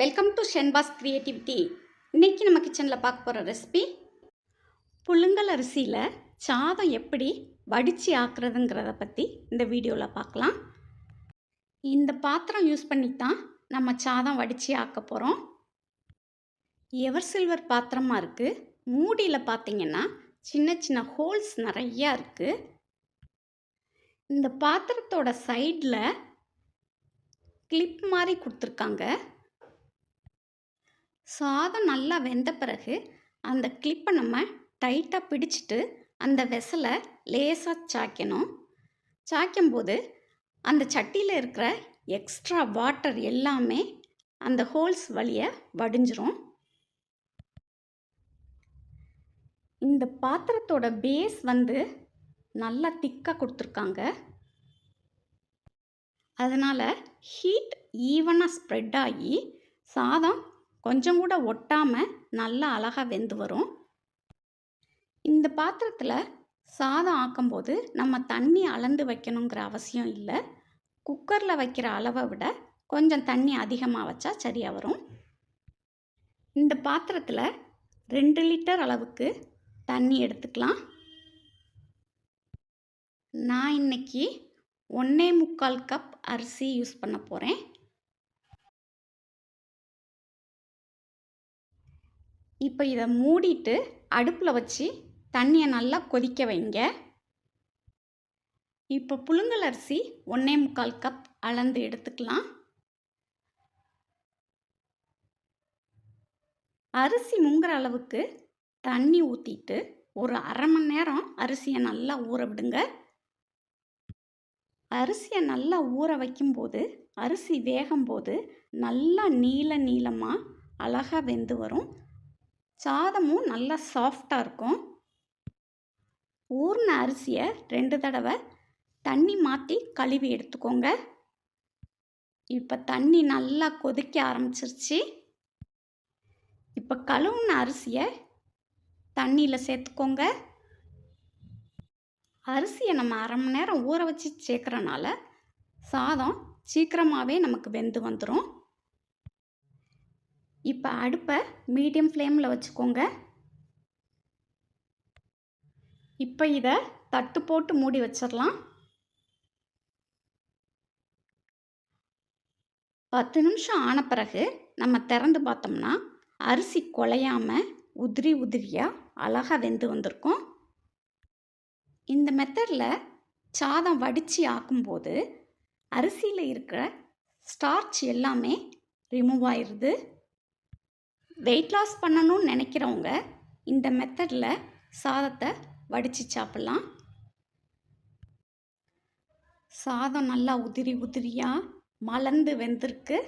Welcome to Shenba's creativity இன்றைக்கி நம்ம கிச்சனில் பார்க்க போகிற ரெசிபி புழுங்கல் அரிசியில் சாதம் எப்படி வடித்து ஆக்குறதுங்கிறத பற்றி இந்த வீடியோவில் பார்க்கலாம். இந்த பாத்திரம் யூஸ் பண்ணி தான் நம்ம சாதம் வடித்து ஆக்க போகிறோம் எவர் சில்வர் பாத்திரமாக இருக்குது மூடியில் பார்த்தீங்கன்னா சின்ன சின்ன ஹோல்ஸ் நிறையா இருக்குது இந்த பாத்திரத்தோட சைடில் கிளிப் மாதிரி கொடுத்துருக்காங்க. சாதம் நல்லா வெந்த பிறகு அந்த கிளிப்பை நம்ம டைட்டாக பிடிச்சிட்டு அந்த வெசலை லேசாக சாய்க்கணும். சாய்க்கும்போது அந்த சட்டியில் இருக்கிற எக்ஸ்ட்ரா வாட்டர் எல்லாமே அந்த ஹோல்ஸ் வழியை வடிஞ்சிரும். இந்த பாத்திரத்தோட பேஸ் வந்து நல்லா திக்காக கொடுத்துருக்காங்க. அதனால் ஹீட் ஈவனாக ஸ்ப்ரெட் ஆகி சாதம் கொஞ்சம் கூட ஒட்டாமல் நல்லா அழகாக வெந்து வரும். இந்த பாத்திரத்தில் சாதம் ஆக்கும்போது நம்ம தண்ணி அளந்து வைக்கணுங்கிற அவசியம் இல்லை. குக்கரில் வைக்கிற அளவை விட கொஞ்சம் தண்ணி அதிகமாக வச்சா சரியாக வரும். இந்த பாத்திரத்தில் ரெண்டு லிட்டர் அளவுக்கு தண்ணி எடுத்துக்கலாம். நான் இன்னைக்கு ஒன்றே முக்கால் கப் அரிசி யூஸ் பண்ண போகிறேன் இப்போ இதை மூடிட்டு அடுப்பில் வச்சு தண்ணியை நல்லா கொதிக்க வைங்க. இப்போ புழுங்கல் அரிசி ஒன்றே முக்கால் கப் அளந்து எடுத்துக்கலாம். அரிசி முங்குற அளவுக்கு தண்ணி ஊற்றிட்டு ஒரு அரை மணி நேரம் அரிசியை நல்லா ஊற விடுங்க. அரிசியை நல்லா ஊற வைக்கும்போது அரிசி வேகும்போது நல்லா நீல நீளமாக அழகாக வெந்து வரும். சாதமும் நல்லா சாஃப்டாக இருக்கும். ஊறின அரிசியை ரெண்டு தடவை தண்ணி மாற்றி கழுவி எடுத்துக்கோங்க. இப்போ தண்ணி நல்லா கொதிக்க ஆரம்பிச்சிருச்சு. இப்போ கழுவுன அரிசியை தண்ணியில் சேர்த்துக்கோங்க. அரிசியை நம்ம அரை மணி நேரம் ஊற வச்சு சேர்க்குறனால சாதம் சீக்கிரமாகவே நமக்கு வெந்து வந்துடும் இப்போ அடுப்பை மீடியம் ஃப்ளேமில் வச்சுக்கோங்க. இப்போ இதை தட்டு போட்டு மூடி வச்சிடலாம். பத்து நிமிஷம் ஆன பிறகு நம்ம திறந்து பார்த்தோம்னா அரிசி குலையாமல் உதிரி உதிரியாக அழகாக வெந்து வந்திருக்கும். இந்த மெத்தடில் சாதம் வடித்து ஆக்கும்போது அரிசியில் இருக்கிற ஸ்டார்ச் எல்லாமே ரிமூவ் ஆயிடுது வெயிட் லாஸ் பண்ணணும்னு நினைக்கிறவங்க இந்த மெத்தடில் சாதத்தை வடித்து சாப்பிட்லாம். சாதம் நல்லா உதிரி உதிரியாக மலர்ந்து வெந்திருக்கு.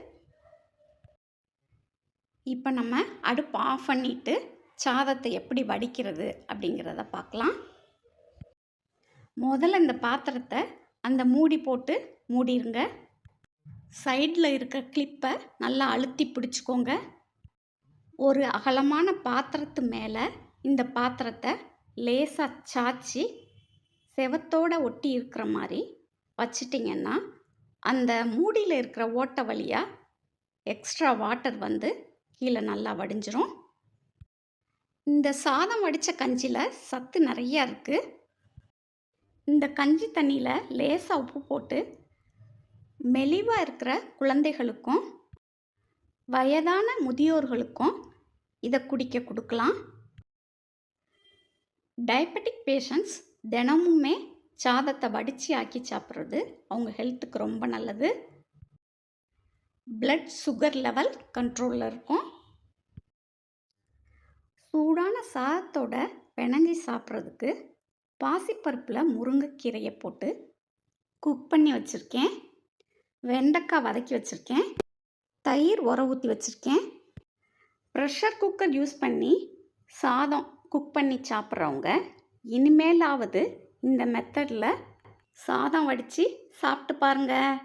இப்போ நம்ம அடுப்பு ஆஃப் பண்ணிவிட்டு சாதத்தை எப்படி வடிக்கிறது அப்படிங்கிறத பார்க்கலாம். முதல்ல இந்த பாத்திரத்தை அந்த மூடி போட்டு மூடிருங்க. சைடில் இருக்க கிளிப்பை நல்லா அழுத்தி பிடிச்சிக்கோங்க. ஒரு அகலமான பாத்திரத்து மேலே இந்த பாத்திரத்தை லேசாக சாய்ச்சி செவத்தோடு ஒட்டி இருக்கிற மாதிரி வச்சிட்டிங்கன்னா அந்த மூடியில் இருக்கிற ஓட்டை வழியாக எக்ஸ்ட்ரா வாட்டர் வந்து கீழே நல்லா வடிஞ்சிரும். இந்த சாதம் வடித்த கஞ்சியில் சத்து நிறையா இருக்குது இந்த கஞ்சி தண்ணியில் லேசாக உப்பு போட்டு மெலிவாக இருக்கிற குழந்தைகளுக்கும் வயதான முதியோர்களுக்கும் இதை குடிக்க கொடுக்கலாம். டயபெட்டிக் பேஷண்ட்ஸ் தினமுமே சாதத்தை வடித்து ஆக்கி சாப்பிட்றது அவங்க ஹெல்த்துக்கு ரொம்ப நல்லது. பிளட் சுகர் லெவல் கண்ட்ரோலில் இருக்கும். சூடான சாதத்தோட பிணைஞ்சி சாப்பிட்றதுக்கு பாசிப்பருப்பில் முருங்கைக்கீரையை போட்டு குக் பண்ணி வச்சுருக்கேன். வெண்டைக்காய் வதக்கி வச்சுருக்கேன். தயிர் உர ஊற்றி வச்சுருக்கேன். ப்ரெஷர் குக்கர் யூஸ் பண்ணி சாதம் குக் பண்ணி சாப்பிட்றவங்க இனிமேலாவது இந்த மெத்தடில் சாதம் வடித்து சாப்பிட்டு பாருங்கள்